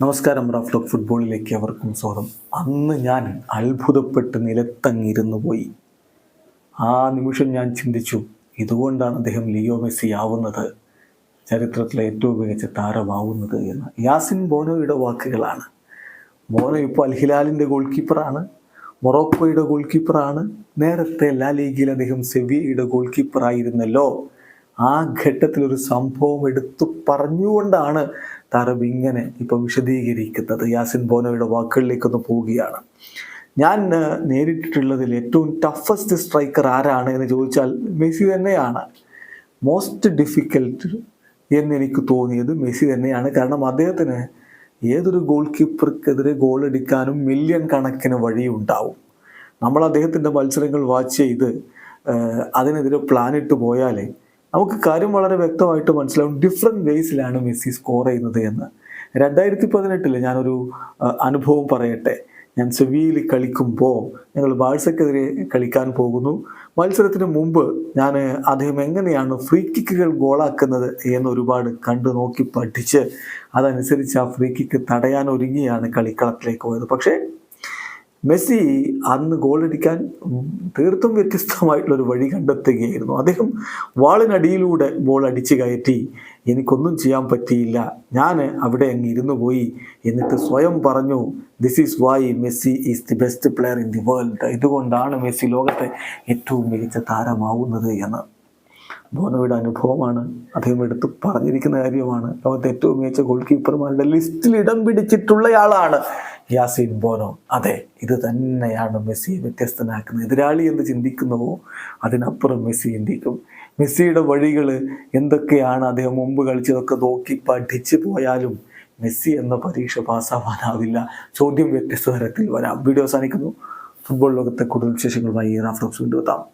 നമസ്കാരം Raf talk ഫുട്ബോളിലേക്ക് അവർക്കും സ്വാഗതം. അന്ന് ഞാൻ അത്ഭുതപ്പെട്ട് നിലത്തങ്ങിരുന്നു പോയി. ആ നിമിഷം ഞാൻ ചിന്തിച്ചു ഇതുകൊണ്ടാണ് അദ്ദേഹം ലിയോ മെസ്സി ആവുന്നത്? ചരിത്രത്തിലെ ഏറ്റവും മികച്ച താരമാവുന്നത് എന്ന്. യാസിൻ ബോനോയുടെ വാക്കുകളാണ്. ബോനോ ഇപ്പോൾ അൽഹിലാലിന്റെ ഗോൾ കീപ്പറാണ് മൊറോക്കോയുടെ ഗോൾ കീപ്പറാണ് നേരത്തെ ലാ ലീഗിൽ അദ്ദേഹം സെവിയയുടെ ഗോൾ കീപ്പറായിരുന്നല്ലോ ആ ഘട്ടത്തിൽ ഒരു സംഭവം എടുത്തു പറഞ്ഞുകൊണ്ടാണ് താരം ഇങ്ങനെ ഇപ്പോൾ വിശദീകരിക്കുന്നത് യാസിൻ ബോനോയുടെ വാക്കുകളിലേക്കൊന്ന് പോവുകയാണ്. ഞാൻ നേരിട്ടിട്ടുള്ളതിൽ ഏറ്റവും ടഫസ്റ്റ് സ്ട്രൈക്കർ ആരാണ് എന്ന് ചോദിച്ചാൽ മെസ്സി തന്നെയാണ്. മോസ്റ്റ് ഡിഫിക്കൽട്ട് എന്നെനിക്ക് തോന്നിയത് മെസ്സി തന്നെയാണ്. കാരണം അദ്ദേഹത്തിന് ഏതൊരു ഗോൾ കീപ്പർക്കെതിരെ ഗോൾ അടിക്കാനും മില്യൺ കണക്കിന് വഴിയുണ്ടാവും. നമ്മൾ അദ്ദേഹത്തിന്റെ മത്സരങ്ങൾ വാച്ച് ചെയ്ത് അതിനെതിരെ പ്ലാനിട്ട് പോയാലേ നമുക്ക് കാര്യം വളരെ വ്യക്തമായിട്ട് മനസ്സിലാവും. ഡിഫറെന്റ് വേസിലാണ് മെസ്സി സ്കോർ ചെയ്യുന്നത് എന്ന്. രണ്ടായിരത്തി പതിനെട്ടിൽ ഞാനൊരു അനുഭവം പറയട്ടെ. ഞാൻ സെവിയിൽ കളിക്കുമ്പോൾ ഞങ്ങൾ ബാഴ്സക്കെതിരെ കളിക്കാൻ പോകുന്നു. മത്സരത്തിന് മുമ്പ് ഞാൻ അദ്ദേഹം എങ്ങനെയാണ് ഫ്രീ കിക്കുകൾ ഗോളാക്കുന്നത് എന്ന് ഒരുപാട് കണ്ടു നോക്കി പഠിച്ച് അതനുസരിച്ച് ആ ഫ്രീ കിക്ക് തടയാൻ ഒരുങ്ങിയാണ് കളിക്കളത്തിലേക്ക് പോയത്. പക്ഷേ മെസ്സി അന്ന് ഗോളടിക്കാൻ തീർത്തും വ്യത്യസ്തമായിട്ടുള്ളൊരു വഴി കണ്ടെത്തുകയായിരുന്നു. അദ്ദേഹം വാളിനടിയിലൂടെ ബോൾ അടിച്ചു കയറ്റി എനിക്കൊന്നും ചെയ്യാൻ പറ്റിയില്ല. ഞാൻ അവിടെ അങ്ങ് ഇരുന്നു പോയി. എന്നിട്ട് സ്വയം പറഞ്ഞു this is why Messi is the best player in the world ഇതുകൊണ്ടാണ് മെസ്സി ലോകത്തെ ഏറ്റവും മികച്ച താരമാവുന്നത് എന്ന്. ബോണോയുടെ അനുഭവമാണ്. അദ്ദേഹം എടുത്ത് പറഞ്ഞിരിക്കുന്ന കാര്യമാണ് ലോകത്തെ ഏറ്റവും മികച്ച ഗോൾ കീപ്പർമാരുടെ ലിസ്റ്റിൽ ഇടം പിടിച്ചിട്ടുള്ളയാളാണ്. യാസീൻ ബോനോ. അതെ ഇത് തന്നെയാണ് മെസ്സിയെ വ്യത്യസ്തനാക്കുന്നത് എതിരാളി എന്ന് ചിന്തിക്കുന്നുവോ അതിനപ്പുറം മെസ്സി ചിന്തിക്കും മെസ്സിയുടെ വഴികൾ എന്തൊക്കെയാണ് അദ്ദേഹം മുമ്പ് കളിച്ചതൊക്കെ നോക്കി പഠിച്ചു പോയാലും മെസ്സി എന്ന പരീക്ഷ പാസ്സാവാനാവില്ല. ചോദ്യം വ്യത്യസ്ത തരത്തിൽ വരാം. വീഡിയോ അവസാനിക്കുന്നു. ഫുട്ബോൾ ലോകത്തെ കൂടുതൽ വിശേഷങ്ങളുമായി റാഫ്ലോക്സ് വീണ്ടും എത്താം.